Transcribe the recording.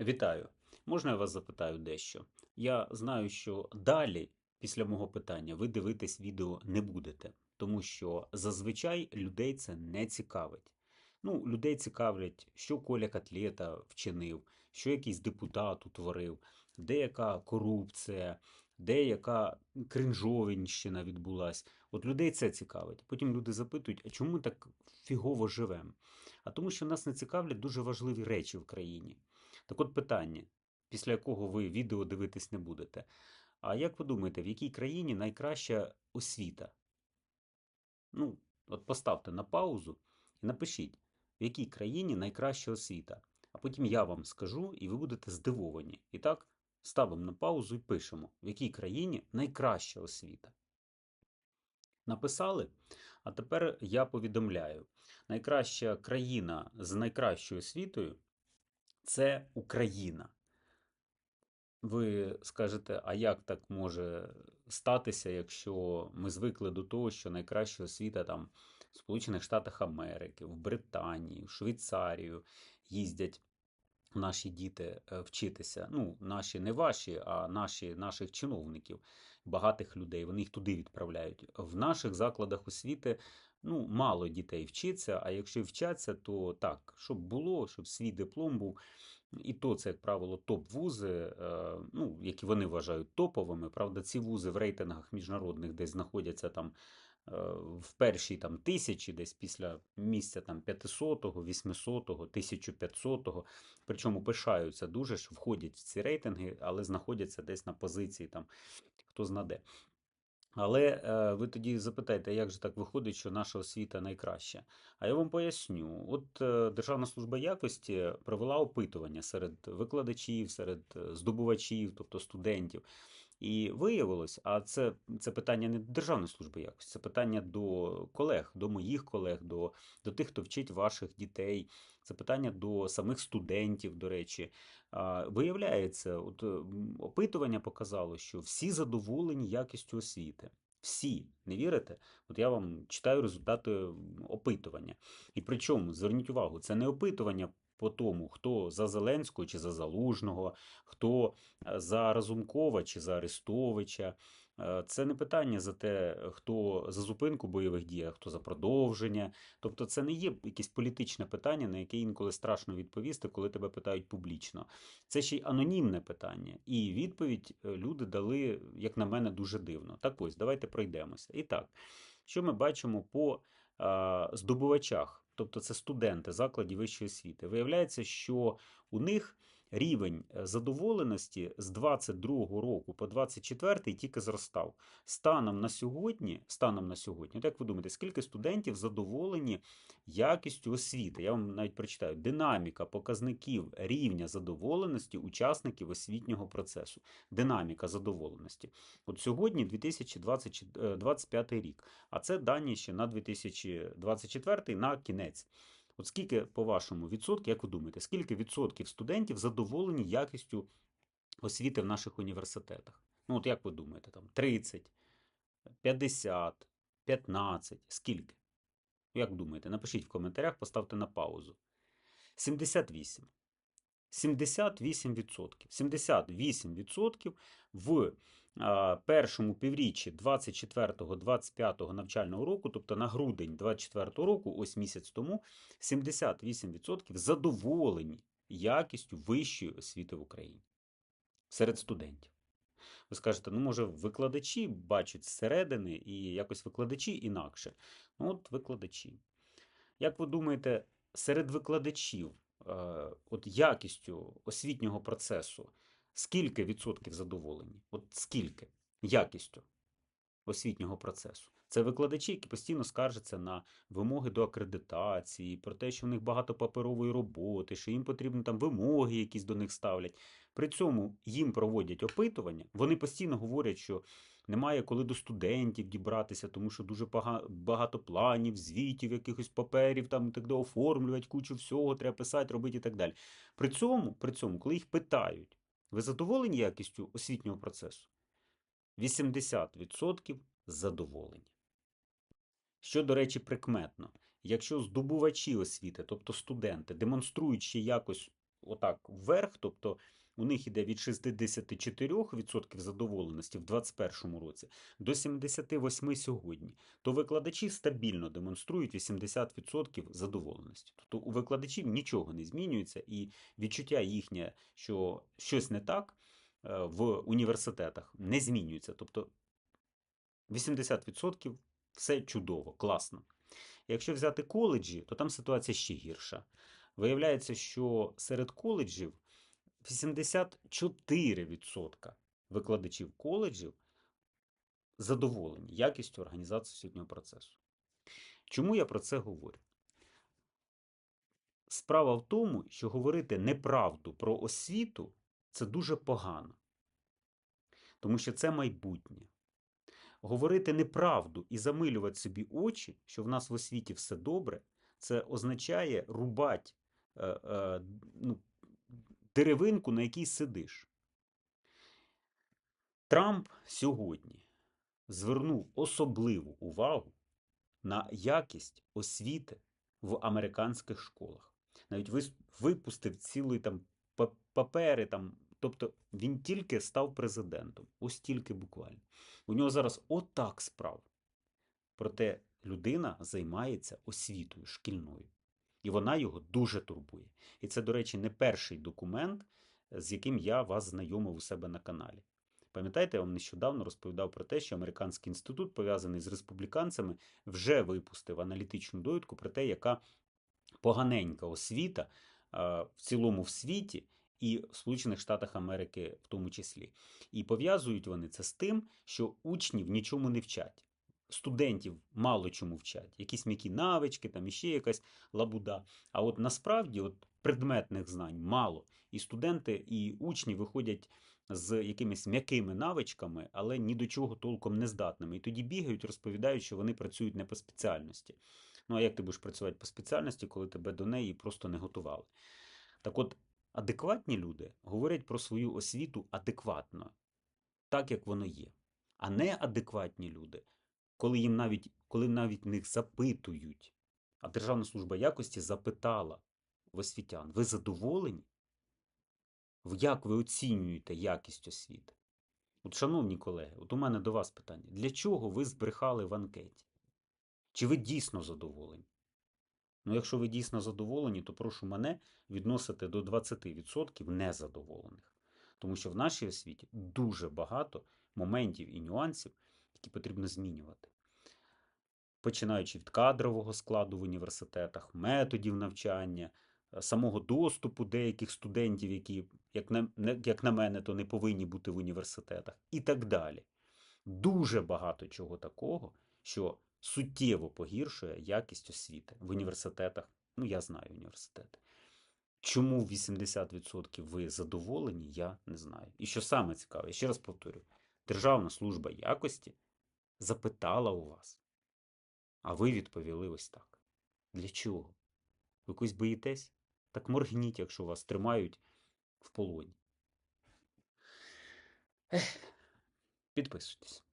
Вітаю. Можна я вас запитаю дещо? Я знаю, що далі, після мого питання, ви дивитись відео не будете, тому що зазвичай людей це не цікавить. Ну, людей цікавлять, що Коля Котлета вчинив, що якийсь депутат утворив, деяка корупція, деяка кринжовінщина відбулась. От людей це цікавить. Потім люди запитують, а чому ми так фігово живемо? А тому, що нас не цікавлять дуже важливі речі в країні. Так от питання, після якого ви відео дивитись не будете. А як ви думаєте, в якій країні найкраща освіта? Ну, от поставте на паузу і напишіть, в якій країні найкраща освіта. А потім я вам скажу, і ви будете здивовані. І так, ставимо на паузу і пишемо, в якій країні найкраща освіта. Написали? А тепер я повідомляю: найкраща країна з найкращою освітою це Україна. Ви скажете, а як так може статися, якщо ми звикли до того, що найкраща освіта там в Сполучених Штатах Америки, в Британії, в Швейцарію їздять наші діти е, вчитися. Ну, наші не ваші, а наші наших чиновників, багатих людей. Вони їх туди відправляють. В наших закладах освіти ну, мало дітей вчиться, а якщо вчаться, то так, щоб було, щоб свій диплом був. І то це, як правило, топ-вузи, е, ну, які вони вважають топовими. Правда, ці вузи в рейтингах міжнародних десь знаходяться там в першій там, тисячі, десь після місця там 500-го, 800-го, 1500-го. Причому пишаються дуже, що входять в ці рейтинги, але знаходяться десь на позиції там хто знаде. Але е, ви тоді запитаєте, як же так виходить, що наша освіта найкраща? А я вам поясню: от е, Державна служба якості провела опитування серед викладачів, серед е, здобувачів, тобто студентів. І виявилось, а це це питання не до Державної служби якості, це питання до колег, до моїх колег, до, до тих, хто вчить ваших дітей, це питання до самих студентів, до речі. А, Виявляється, от опитування показало, що всі задоволені якістю освіти. Всі, не вірите? От я вам читаю результати опитування. І причому, зверніть увагу, це не опитування по тому, хто за Зеленського чи за Залужного, хто е, за Разумкова чи за Арестовича. Е, Це не питання за те, хто за зупинку бойових дій, а хто за продовження. Тобто, це не є якесь політичне питання, на яке інколи страшно відповісти, коли тебе питають публічно. Це ще й анонімне питання. І відповідь е, люди дали, як на мене, дуже дивно. Так ось, давайте пройдемося. І так, що ми бачимо по здобувачах, тобто це студенти закладів вищої освіти. Виявляється, що у них рівень е, задоволеності з 22 року по 24 тільки зростав. Станом на сьогодні, станом на сьогодні, от як ви думаєте, скільки студентів задоволені якістю освіти? Я вам навіть прочитаю: динаміка показників рівня задоволеності учасників освітнього процесу. Динаміка задоволеності. От сьогодні 2025 рік, а це дані ще на 2024 на кінець. От скільки, по-вашому, відсотків, як ви думаєте, скільки відсотків студентів задоволені якістю освіти в наших університетах? Ну, от як ви думаєте, там 30, 50, 15, скільки? Як думаєте? Напишіть в коментарях, поставте на паузу. 78. 78%. 78% в першому півріччі 24-25 навчального року, тобто на грудень 24 року, ось місяць тому, 78% задоволені якістю вищої освіти в Україні серед студентів. Ви скажете, ну, може, викладачі бачать зсередини і якось викладачі інакше. Ну, от викладачі. Як ви думаєте, серед викладачів, е, от якістю освітнього процесу, скільки відсотків задоволені? От скільки якістю освітнього процесу? Це викладачі, які постійно скаржаться на вимоги до акредитації, про те, що в них багато паперової роботи, що їм потрібно там вимоги якісь до них ставлять. При цьому їм проводять опитування, вони постійно говорять, що немає коли до студентів дібратися, тому що дуже багато планів, звітів, якихось паперів, там так далі, оформлювати кучу всього, треба писати, робити і так далі. При цьому, при цьому, коли їх питають, ви задоволені якістю освітнього процесу? 80% задоволені. Що, до речі, прикметно, якщо здобувачі освіти, тобто студенти, демонструють ще якось отак вверх, тобто у них іде від 64% задоволеності в 2021 році до 78% сьогодні, то викладачі стабільно демонструють 80% задоволеності. Тобто у викладачів нічого не змінюється, і відчуття їхнє, що щось не так е, в університетах, не змінюється. Тобто 80% все чудово, класно. Якщо взяти коледжі, то там ситуація ще гірша. Виявляється, що серед коледжів 84% викладачів коледжів задоволені якістю організації освітнього процесу. Чому я про це говорю? Справа в тому, що говорити неправду про освіту це дуже погано, тому що це майбутнє. Говорити неправду і замилювати собі очі, що в нас в освіті все добре, це означає рубати е, е, ну, деревинку, на якій сидиш. Трамп сьогодні звернув особливу увагу на якість освіти в американських школах. Навіть випустив цілий там папери. Там, тобто він тільки став президентом. Ось тільки буквально. У нього зараз отак справ. Проте людина займається освітою шкільною. І вона його дуже турбує. І це, до речі, не перший документ, з яким я вас знайомив у себе на каналі. Пам'ятаєте, я вам нещодавно розповідав про те, що американський інститут, пов'язаний з республіканцями, вже випустив аналітичну довідку про те, яка поганенька освіта в цілому в світі і в Сполучених Штатах Америки в тому числі. І пов'язують вони це з тим, що учнів нічому не вчать. Студентів мало чому вчать, якісь м'які навички, там іще якась лабуда. А от насправді от предметних знань мало. І студенти, і учні виходять з якимись м'якими навичками, але ні до чого толком не здатними. І тоді бігають, розповідають, що вони працюють не по спеціальності. Ну а як ти будеш працювати по спеціальності, коли тебе до неї просто не готували? Так от, адекватні люди говорять про свою освіту адекватно, так як воно є. А неадекватні люди, коли їм навіть, коли навіть них запитують, а Державна служба якості запитала в освітян, ви задоволені? Як ви оцінюєте якість освіти? От, шановні колеги, от у мене до вас питання: для чого ви збрехали в анкеті? Чи ви дійсно задоволені? Ну, якщо ви дійсно задоволені, то прошу мене відносити до 20% незадоволених. Тому що в нашій освіті дуже багато моментів і нюансів, які потрібно змінювати. Починаючи від кадрового складу в університетах, методів навчання, е, самого доступу деяких студентів, які, як на, як на мене, то не повинні бути в університетах, і так далі. Дуже багато чого такого, що суттєво погіршує якість освіти в університетах. Ну, я знаю університети. Чому 80% ви задоволені, я не знаю. І що саме цікаве, я ще раз повторю: Державна служба якості запитала у вас, а ви відповіли ось так. Для чого? Ви когось боїтесь? Так моргніть, якщо вас тримають в полоні. Підписуйтесь.